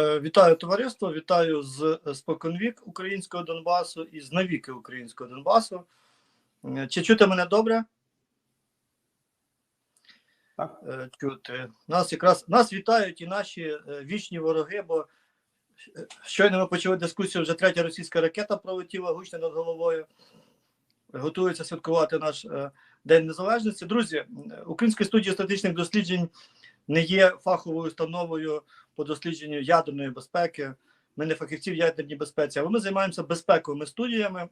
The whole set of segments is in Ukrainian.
Е, Вітаю товариство, вітаю з споконвік українського Донбасу і з навіки українського Донбасу. Е, Чи чути мене добре? Так. Е, Чути. Нас якраз нас вітають і наші е, вічні вороги, бо е, щойно ми почали дискусію, вже третя російська ракета пролетіла гучно над головою. Готується святкувати наш е, День Незалежності. Друзі, е, Українська студія статичних досліджень не є фаховою установою по дослідженню ядерної безпеки. Ми не фахівці в ядерній безпеці, але ми займаємося безпековими студіями,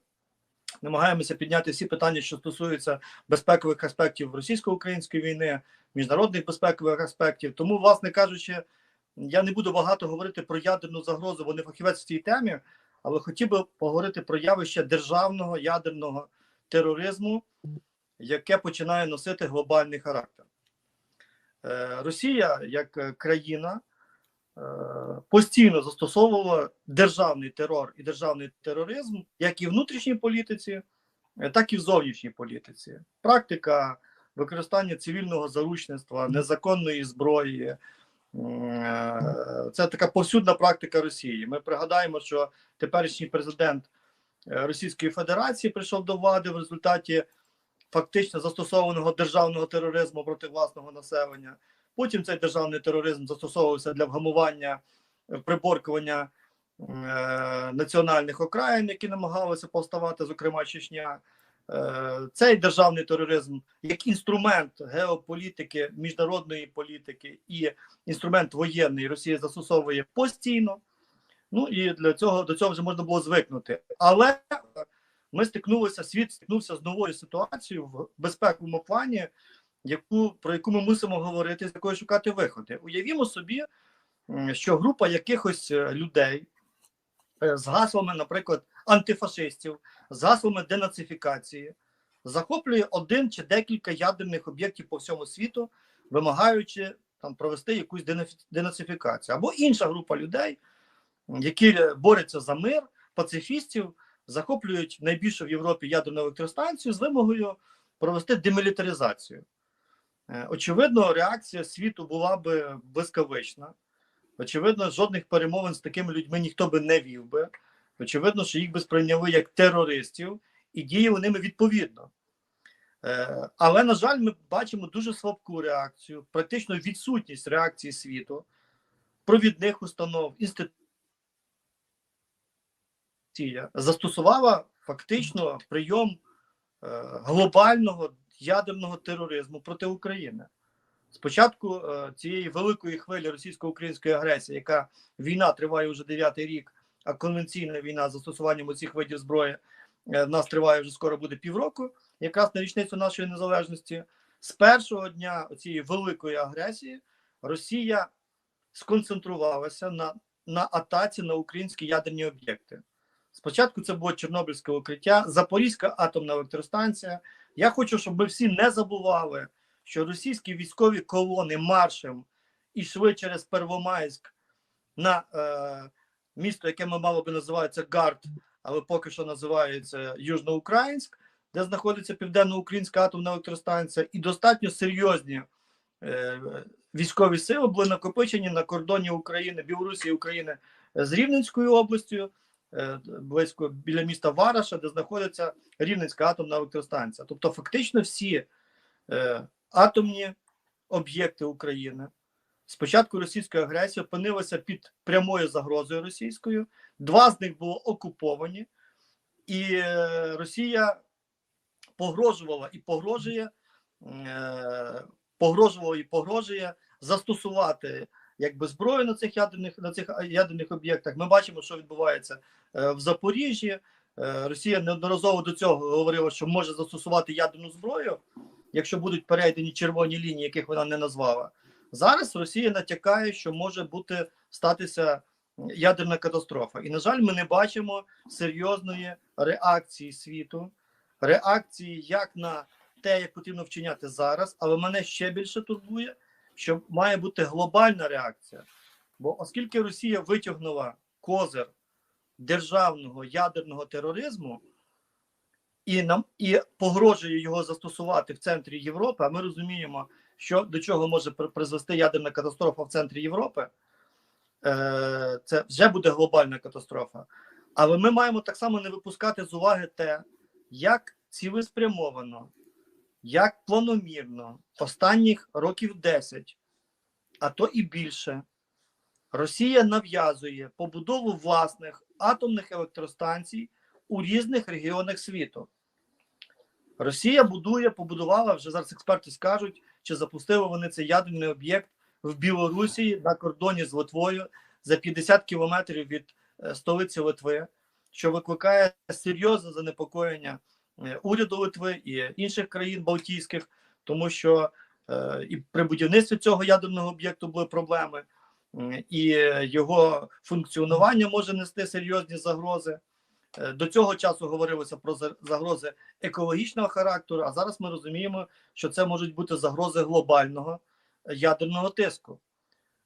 намагаємося підняти всі питання, що стосуються безпекових аспектів російсько-української війни, міжнародних безпекових аспектів. Тому, власне кажучи, я не буду багато говорити про ядерну загрозу, бо не фахівець в цій темі, але хотів би поговорити про явище державного ядерного тероризму, яке починає носити глобальний характер. Е, Росія як е, країна е, постійно застосовувала державний терор і державний тероризм як і в внутрішній політиці, так і в зовнішній політиці. Практика використання цивільного заручництва, незаконної зброї. Це така повсюдна практика Росії. Ми пригадаємо, що теперішній президент Російської Федерації прийшов до влади в результаті фактично застосованого державного тероризму проти власного населення. Потім цей державний тероризм застосовувався для вгамування е, приборкування е, національних окраїн, які намагалися повставати, зокрема Чечня. Е, цей державний тероризм як інструмент геополітики, міжнародної політики і інструмент воєнний Росія застосовує постійно. Ну і для цього до цього вже можна було звикнути. Але ми стикнулися, світ стикнувся з новою ситуацією в безпековому плані, яку про яку ми мусимо говорити, з якої шукати виходи. Уявімо собі, що група якихось е, людей е, з гаслами, наприклад, антифашистів, з гаслами денацифікації, захоплює один чи декілька ядерних об'єктів по всьому світу, вимагаючи там провести якусь денацифікацію, або інша група людей, які е, борються за мир, пацифістів захоплюють найбільшу в Європі ядерну електростанцію з вимогою провести демілітаризацію. Е, Очевидно, реакція світу була би блискавична. Очевидно, жодних перемовин з такими людьми ніхто би не вів би. Очевидно, що їх би сприйняли як терористів і діяли ними відповідно. Е, Але, на жаль, ми бачимо дуже слабку реакцію, практично відсутність реакції світу, провідних установ, інститутів. Росія застосувала фактично прийом е, глобального ядерного тероризму проти України. Спочатку е, цієї великої хвилі російсько-української агресії, яка війна триває вже дев'ятий рік, а конвенційна війна з застосуванням цих видів зброї е, в нас триває вже скоро буде півроку, якраз на річницю нашої незалежності. З першого дня цієї великої агресії Росія сконцентрувалася на, на атаці на українські ядерні об'єкти. Спочатку це було Чорнобильське укриття, Запорізька атомна електростанція. Я хочу, щоб ми всі не забували, що російські військові колони маршем ішли через Первомайськ на е, місто, яке ми мало би називається Гард, але поки що називається Южноукраїнськ, де знаходиться Південно-Українська атомна електростанція, і достатньо серйозні е, військові сили були накопичені на кордоні України, Білорусі і України з Рівненською областю близько біля міста Вараша, де знаходиться Рівненська атомна електростанція. Тобто, фактично, всі е, атомні об'єкти України спочатку російської агресії опинилися під прямою загрозою російською. Два з них було окуповані, і е, Росія погрожувала і погрожує, е, погрожувала і погрожує застосувати якби зброю на цих ядерних на цих ядерних об'єктах. Ми бачимо, що відбувається е, в Запоріжжі. Е, Росія неодноразово до цього говорила, що може застосувати ядерну зброю, якщо будуть перейдені червоні лінії, яких вона не назвала. Зараз Росія натякає, що може бути статися ядерна катастрофа. І, на жаль, ми не бачимо серйозної реакції світу, реакції як на те, як потрібно вчиняти зараз, але мене ще більше турбує, що має бути глобальна реакція. Бо оскільки Росія витягнула козир державного ядерного тероризму і нам і погрожує його застосувати в центрі Європи, а ми розуміємо, що до чого може призвести ядерна катастрофа в центрі Європи, е, це вже буде глобальна катастрофа. Але ми маємо так само не випускати з уваги те, як цілеспрямовано, як планомірно останніх років 10, а то і більше, Росія нав'язує побудову власних атомних електростанцій у різних регіонах світу. Росія будує, побудувала, вже зараз експерти скажуть, чи запустили вони цей ядерний об'єкт в Білорусі на кордоні з Литвою за 50 кілометрів від е, столиці Литви, що викликає серйозне занепокоєння уряду Литви і інших країн Балтійських, тому що е, і при будівництві цього ядерного об'єкту були проблеми, і його функціонування може нести серйозні загрози. Е, До цього часу говорилося про загрози екологічного характеру, а зараз ми розуміємо, що це можуть бути загрози глобального е, ядерного тиску.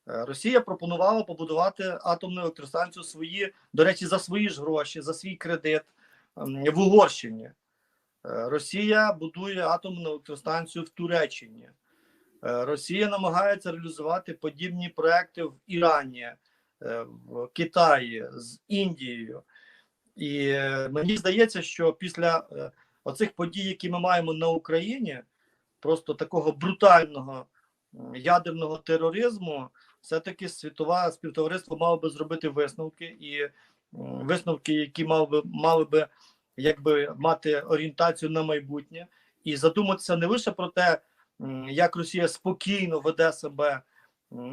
Е, Росія пропонувала побудувати атомну електростанцію свої, до речі, за свої ж гроші, за свій кредит в Угорщині. Е, Росія будує атомну електростанцію в Туреччині. Е, Росія намагається реалізувати подібні проекти в Ірані, е, в Китаї, з Індією. І мені здається, що після оцих подій, які ми маємо на Україні, просто такого брутального ядерного тероризму, все-таки світове співтовариство мало би зробити висновки, і висновки, які мали би мали би якби мати орієнтацію на майбутнє, і задуматися не лише про те, як Росія спокійно веде себе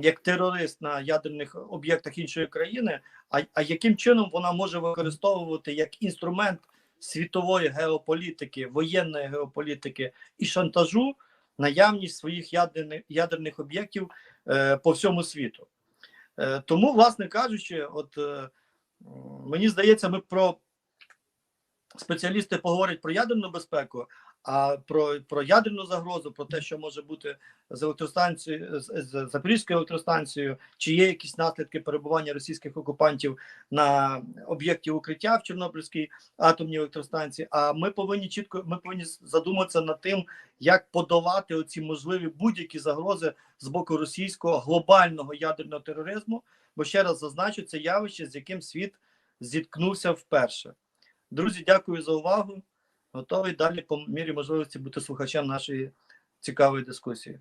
як терорист на ядерних об'єктах іншої країни, а, а яким чином вона може використовувати як інструмент світової геополітики, воєнної геополітики і шантажу наявність своїх ядерних ядерних об'єктів е, по всьому світу. Е, тому, власне кажучи, от е, мені здається, ми про спеціалісти поговорять про ядерну безпеку, а про, про ядерну загрозу, про те, що може бути з електростанцією, з, Запорізькою електростанцією, чи є якісь наслідки перебування російських окупантів на об'єкті укриття в Чорнобильській атомній електростанції. А ми повинні чітко ми повинні задуматися над тим, як подолати оці можливі будь-які загрози з боку російського глобального ядерного тероризму. Бо ще раз зазначу, це явище, з яким світ зіткнувся вперше. Друзі, дякую за увагу. Готовий далі по мірі можливості бути слухачем нашої цікавої дискусії.